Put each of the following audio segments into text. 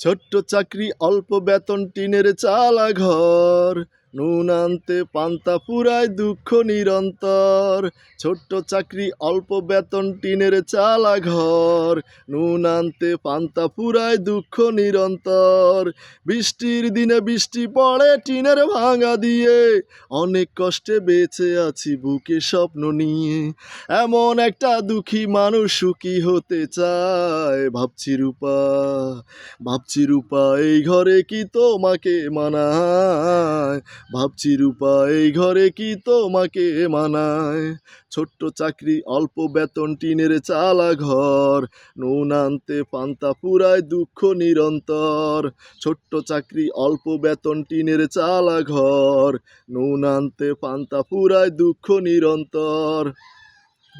ছোট্ট চাকরি অল্প বেতন টিনের চালা ঘর নুন আনতে পান্তা পুরায় দুঃখ নিরন্তর। ছোট্ট চাকরি, অল্প বেতন, টিনের চালা ঘর নুন আনতে পান্তা পুরায় দুঃখ নিরন্তর। বৃষ্টির দিনে বৃষ্টি পড়ে টিনের ভাঙা দিয়ে। অনেক কষ্টে বেঁচে আছি বুকে স্বপ্ন নিয়ে। এমন একটা দুঃখী মানুষ সুখী হতে চায়, ভাবছি রূপা। ভাবছি রূপা, এই ঘরে কি তোমাকে মানায়? ভাবছি রূপা, এই ঘরে কি তোমাকে মানায়? ছোট্ট চাকরি, অল্প বেতন, টিনের চালা ঘর নুন আনতে পান্তা পুরায় দুঃখ নিরন্তর। ছোট্ট চাকরি, অল্প বেতন, টিনের চালা ঘর নুন আনতে পান্তা পুরায় দুঃখ নিরন্তর।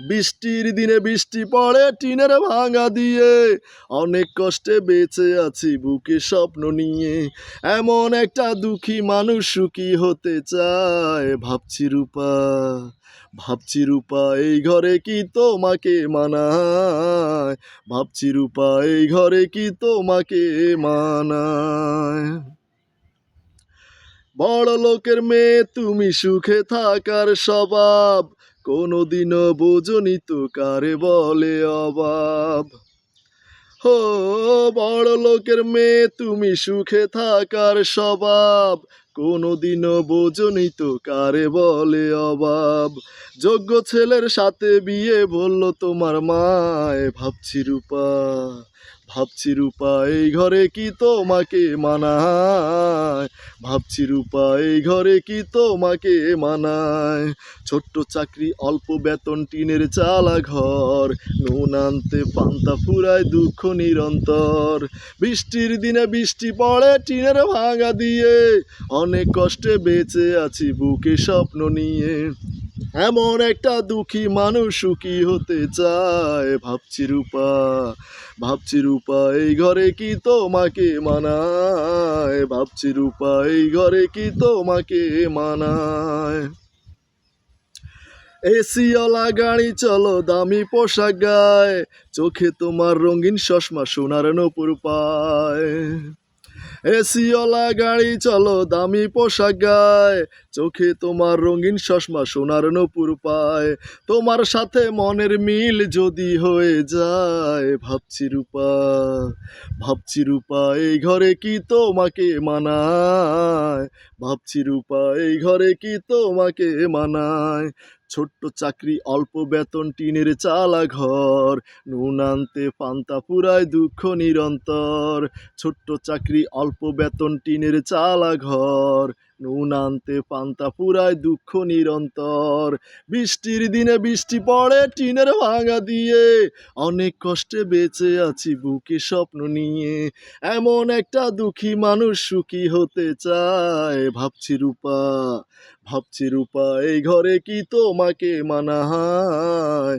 বৃষ্টির দিনে বৃষ্টি পড়ে, টিনের ভাঙা দিয়ে। অনেক কষ্টে বেঁচে আছি বুকে স্বপ্ন নিয়ে। এমন একটা দুঃখী মানুষ সুখী হতে চায়, ভাবছি রূপা ভাবছি রূপা, এই ঘরে কি তোমাকে মানায়? ভাবছি রূপা, এই ঘরে কি তোমাকে মানায়? বড় লোকের মেয়ে, তুমি সুখে থাকার স্বভাব। কোনোদিনও বোঝনি তো কারে বলে অভাব। হো, বড় লোকের মেয়ে, তুমি সুখে থাকার স্বভাব। কোনোদিনও বোঝনি তো কারে বলে অভাব। যোগ্য ছেলের সাথে বিয়ে বলল তোমার মায়। ভাবছি রূপা ভাবছি রূপা, এই ঘরে কি তোমাকে মানায়? ভাবছি রূপা, এই ঘরে কি তোমাকে মানায়? ছোট্ট চাকরি, অল্প বেতন, টিনের চালা ঘর নুন আনতে পান্তা ফুরায় দুঃখ নিরন্তর। বৃষ্টির দিনে বৃষ্টি পড়ে, টিনের ভাঙা দিয়ে। অনেক কষ্টে বেঁচে আছি বুকে স্বপ্ন নিয়ে। এমন একটা দুঃখী মানুষ সুখী হতে চায়। ভাবছি রূপা ভাবছি রূপা, এই ঘরে কি তোমাকে মানায়? ভাবছি রূপা, এই ঘরে কি তোমাকে মানায়? এসিওয়ালা গাড়ি চলো, দামি পোশাক গায়। চোখে তোমার রঙিন চশমা, সোনার নপুর পায়। এসিওয়ালা গাড়ি চলো দামি পোশাক গায়। চোখে তোমার রঙিন চশমা সোনার নপুর পায়। তোমার সাথে মনের মিল যদি হয়ে যায়, ভাবছি রূপা ভাবছি রূপা, এই ঘরে কি তোমাকে মানায়? ভাবছি রূপা, এই ঘরে কি তোমাকে মানায়? ছোট্ট চাকরি, অল্প বেতন, টিনের চালা ঘর নুন আনতে পান্তা পুরায় দুঃখ নিরন্তর। ছোট্ট চাকরি, অল্প বেতন, টিনের চালা ঘর নুন আনতে পান্তা পুরায় দুঃখ নিরন্তর। বৃষ্টির দিনে বৃষ্টি পড়ে, টিনের ভাঙা দিয়ে। অনেক কষ্টে বেঁচে আছি বুকে স্বপ্ন নিয়ে। এমন একটা দুঃখী মানুষ সুখী হতে চায়। ভাবছি রূপা ভাবছি রূপা, এই ঘরে কি তোমাকে মানা হয়?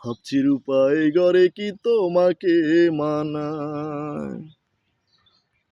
ভাবছি রূপা, এই ঘরে কি তোমাকে মানায়?